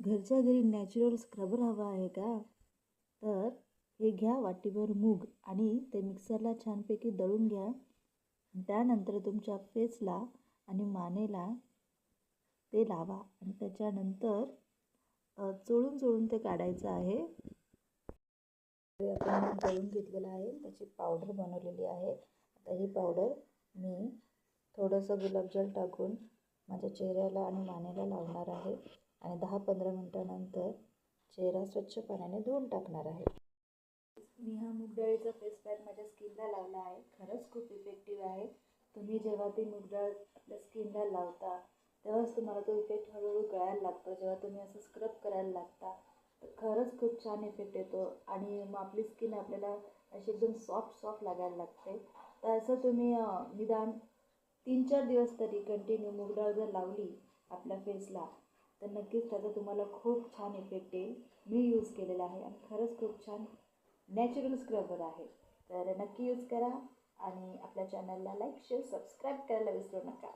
घरच्या घरी natural scrubber हवा आहे का? तर हे घ्या वाटीभर मूग आणि ते मिक्सरला छानपैकी दळून घ्या. त्यानंतर तुमच्या फेसला आणि मानेला ते लावा. आणि त्याच्यानंतर चोळून चोळून ते काढायचं आहे. आपण दळून घेतलेलं आहे. त्याची पावडर बनवलेली आहे. आता ही पावडर मी थोडंसं गुलाबजल टाकून माझ्या चेहऱ्याला आणि मानेला लावणार आहे. आणि दहा पंधरा मिनटानंतर चेहरा स्वच्छ पाण्याने धुवून टाकणार आहे. मी हा मूग डाळीचा फेस पॅक माझ्या स्किनला लावला आहे. खरंच खूप इफेक्टिव्ह आहे. तुम्ही जेव्हा ती मूग डाळ आपल्या स्किनला लावता तेव्हाच तुम्हाला तो इफेक्ट हळूहळू कळायला लागतो. जेव्हा तुम्ही असं स्क्रब करायला लागता तर खरंच खूप छान इफेक्ट येतो. आणि मग आपली स्किन आपल्याला अशी एकदम सॉफ्ट सॉफ्ट लागायला लागते. तर असं तुम्ही निदान तीन चार दिवस तरी कंटिन्यू मूग डाळ जर लावली आपल्या फेसला तर नक्कीच त्याचा तुम्हाला खूप छान इफेक्ट येईल. मी यूज केलेला आहे आणि खरंच खूप छान नॅचरल स्क्रबर आहे. तर नक्की यूज करा आणि आपल्या चॅनलला लाईक शेअर सबस्क्राईब करायला विसरू नका.